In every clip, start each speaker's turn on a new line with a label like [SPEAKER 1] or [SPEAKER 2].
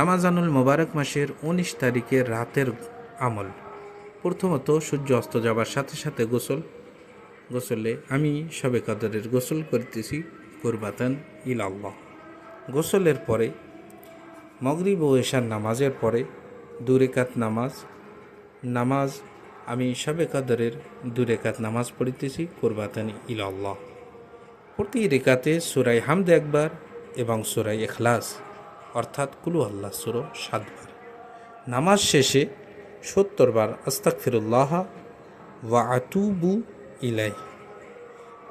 [SPEAKER 1] রামাজানুল মোবারক মাসের উনিশ তারিখের রাতের আমল। প্রথমত, সূর্য অস্ত যাবার সাথে সাথে গোসল। গোসলে আমি সবে কাদরের গোসল করতেছি, কুরবাতান ইল আল্লাহ গোসলের পরে, মগরিব ও এশার নামাজের পরে দুরেকাত নামাজ। নামাজ, আমি সবে কাদরের দুরেকাত নামাজ পড়িতেছি, কুরবাতানি ইল আল্লাহ প্রতি রেখাতে সুরাই হামদ একবার এবং সুরাই এখলাস অর্থাৎ কুলু আল্লাহ সুরো সাতবার। নামাজ শেষে সত্তর বার আস্তাক ফিরুল্লাহ ওয়া আতুবু ইলাই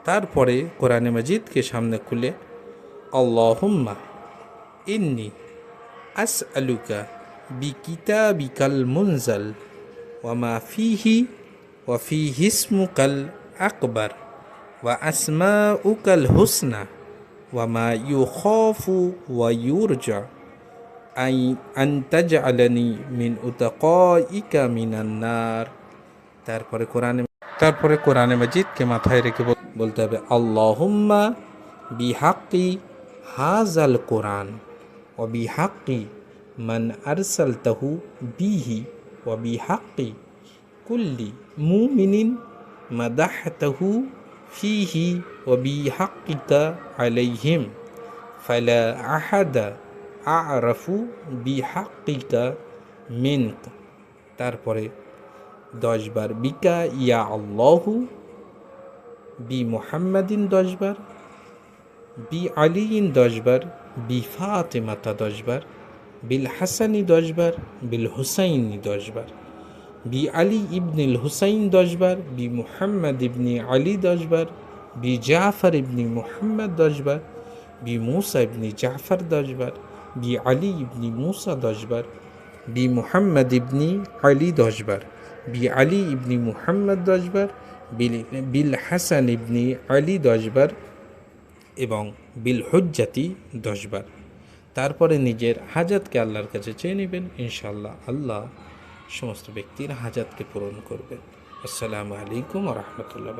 [SPEAKER 1] তারপরে কোরআনে মজিদকে সামনে খুলে, আল্লাহুম্মা ইন্নি আস আলুকা বি কিতাবিকাল মুনজাল ওয়ামা ফিহি ওয়াফি হিসমুকাল আকবর ওয়া আসমা উকাল হুসনা ওয়ামা ইউখাফু ওয়া ইউরজা। আই আন তাজআলানি মিন উতাকাইকা মিনান নার তারপরে কোরআনে তারপরে কোরআনে মজিদকে মাথায় রেখে বলতে হবে, আল্লাহুম্মা বিহাক্কি হাজাল কোরআন, ও বিহাক্কি মান আরসালতাহু বিহি, ও বিহাক্কি কুল্লি মুমিনিন মাদাহতাহু ফিহি, ও বিহাক্কিকা আলাইহিম, ফালা আহাদা আরাফু বিহাক্কিকা মিনক। তারপরে দশবার বিকা ইয়া আল্লাহু বি মোহাম্মদিন দশবার বি আলিইন দশবার বি ফাতেমাতা দশবার বিল হাসানি দশবার বিল হুসাইনি দশবার বি আলী ইবনিল হুসাইন দশবার বি মুহাম্মদ ইবনি আলী দশবার বি জাফর ইবনি মুহাম্মদ দশবার বি মুসা ইবনি জাফর দশবার বি আলী ইবনি মুসা দশবার বি মুহাম্মদ ইবনি আলী দশবার বি আলী ইবনি মুহাম্মদ দশবার বিল হাসান ইবনি আলী দশবার এবং বিল হজ্জাতি দশবার তারপরে নিজের হাজাতকে আল্লাহর কাছে চেয়ে নেবেন ইনশাল্লাহ আল্লাহ সমস্ত ব্যক্তির হাজাতকে পূরণ করবেন। আসসালামু আলাইকুম রহমতুল্লাহ